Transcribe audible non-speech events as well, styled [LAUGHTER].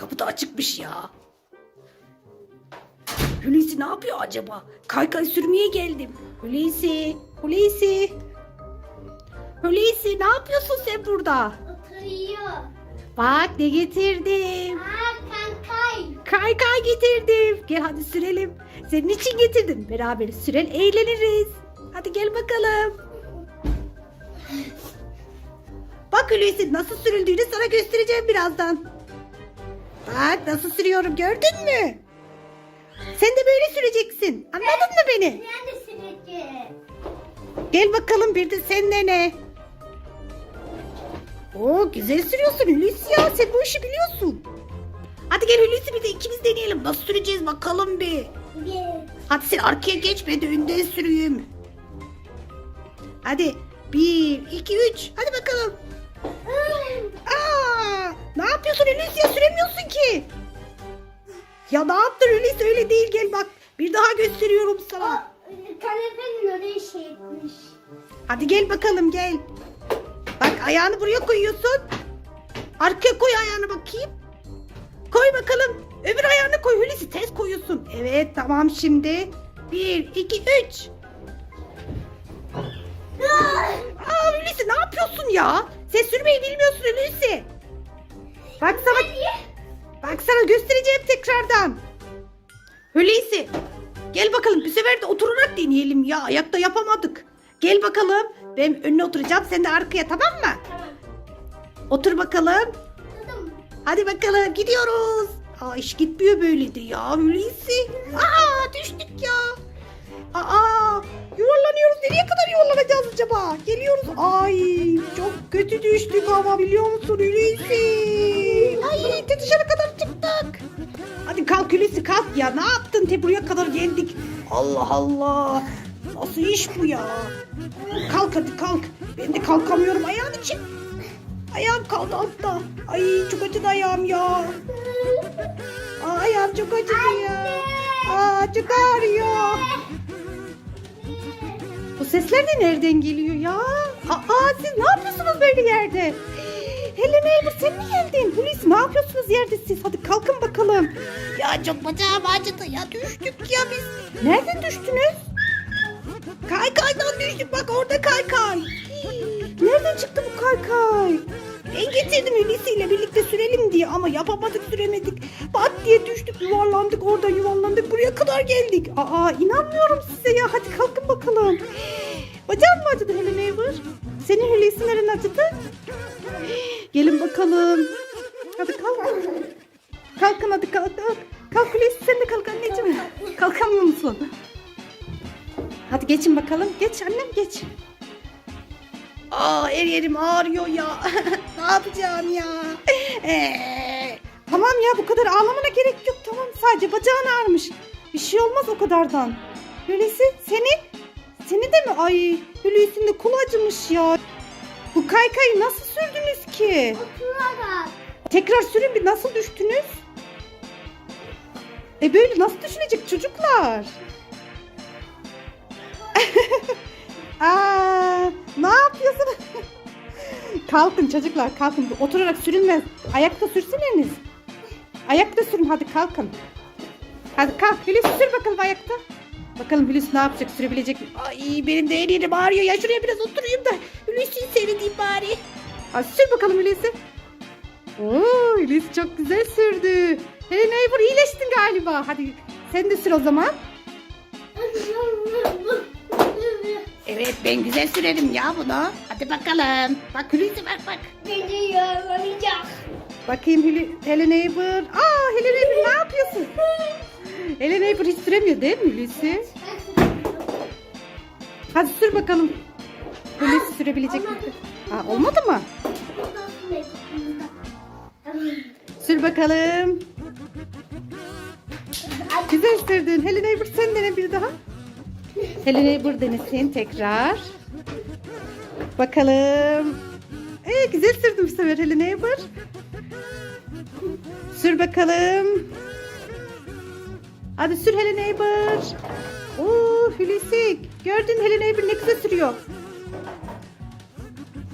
Kapı da açıkmış ya. Hulusi ne yapıyor acaba? Kaykay sürmeye geldim. Hulusi, Hulusi. Hulusi ne yapıyorsun sen burada? Oturuyor. Bak ne getirdim. Aa kankay. Kaykay getirdim. Gel hadi sürelim. Senin için getirdim. Beraber süren eğleniriz. Hadi gel bakalım. Bak Hulusi nasıl sürüldüğünü sana göstereceğim birazdan. Bak nasıl sürüyorum gördün mü? Sen de böyle süreceksin. Anladın mı beni? Ben de süreceğim. Gel bakalım bir de sen dene. Oo güzel sürüyorsun Hulusi ya. Sen bu işi biliyorsun. Hadi gel Hulusi bir de ikimiz deneyelim. Nasıl süreceğiz bakalım bir. Bir. Hadi sen arkaya geç ben de önden süreyim. Hadi. Bir, iki, üç. Hadi bakalım. Ne yapıyorsun Hulusi ya süremiyorsun ki. Ya ne yaptın Hulusi öyle değil gel bak. Bir daha gösteriyorum sana. Kanepenin oraya şey etmiş. Hadi gel bakalım gel. Bak ayağını buraya koyuyorsun. Arkaya koy ayağını bakayım. Koy bakalım. Öbür ayağını koy Hulusi ters koyuyorsun. Evet tamam şimdi. Bir, iki, üç. Aa Hulusi ne yapıyorsun ya? Sen sürmeyi bilmiyorsun Hulusi. Bak sana, bak sana göstereceğim tekrardan. Hulusi gel bakalım bu sefer de oturarak deneyelim ya. Ayakta yapamadık. Gel bakalım. Ben önüne oturacağım sen de arkaya tamam mı? Tamam. Otur bakalım. Tuttum. Hadi bakalım gidiyoruz. Aa iş gitmiyor böyle de ya Hulusi. Aa düştük ya. Yuvarlanacağız acaba? Geliyoruz. Ay çok kötü düştük ama biliyor musun Hulusi? Ay te dışarı kadar çıktık. Hadi kalk Hulusi kalk ya. Ne yaptın? Te buraya kadar geldik. Allah Allah. Nasıl iş bu ya? Kalk hadi kalk. Ben de kalkamıyorum ayağın için. Ayağım kaldı altta. Ay çok acıdı ayağım ya. Aa, ayağım çok acıdı ya. Aa, çok ağrıyor. Sesler de nereden geliyor ya? Aa siz ne yapıyorsunuz böyle yerde? Helen Elbur sen mi geldin? Hulusi ne yapıyorsunuz yerde siz? Hadi kalkın bakalım. Ya çok bacağım acıdı ya düştük ya biz. Nereden düştünüz? Kaykaydan düştük bak orada kaykay. Nereden çıktı bu kaykay? Getirdim Hulusi ile birlikte sürelim diye ama yapamadık süremedik. Pat diye düştük yuvarlandık orada yuvarlandık buraya kadar geldik. Aa inanmıyorum size ya hadi kalkın bakalım. Bacağın mı acıdı Helen Ever? Senin Hulusi neren acıdı? Gelin bakalım. Hadi kalkın. Kalkın hadi kalk. Kalk, kalk Hulusi sen de kalk anneciğim. Kalkamıyor musun? Hadi geçin bakalım. Geç annem geç. Aa her yerim ağrıyor ya. [LAUGHS] ne yapacağım ya? Ee, tamam ya bu kadar ağlamana gerek yok. Tamam sadece bacağın ağrımış. Bir şey olmaz o kadardan. Hulusi seni seni de mi? Ay Hulusi'nin de kulu acımış ya. Bu kaykayı nasıl sürdünüz ki? Oturarak. Tekrar sürün bir nasıl düştünüz? E böyle nasıl düşünecek çocuklar? [LAUGHS] Aa, ne yapıyorsunuz? kalkın çocuklar kalkın. Oturarak sürünmez. Ayakta sürseniz. Ayakta sürün hadi kalkın. Hadi kalk Hulusi sür bakalım ayakta. Bakalım Hulusi ne yapacak sürebilecek mi? Ay benim de el yerim ağrıyor ya şuraya biraz oturayım da Hulusi'yi seyredeyim bari. Hadi sür bakalım Hulusi. Oo, Hulusi çok güzel sürdü. Hey Neighbor iyileştin galiba. Hadi sen de sür o zaman. Evet ben güzel sürerim ya bunu. Hadi bakalım. Bak Hulusi bak bak. Beni yorulacak. Bakayım Hulu, Helen Neighbor. Aa Helen Neighbor ne yapıyorsun? [LAUGHS] Helen Neighbor hiç süremiyor değil mi Hulusi? Hadi sür bakalım. Hulusi sürebilecek mi? Aa, olmadı mı? Sür bakalım. Güzel sürdün. Helen Neighbor sen dene bir daha. Helen Neighbor denesin tekrar. Bakalım. Ee, güzel sürdün bu sefer Helen Neighbor. Sür bakalım. Hadi sür Helen Neighbor. Oo Hulusi. Gördün Helen Neighbor ne güzel sürüyor.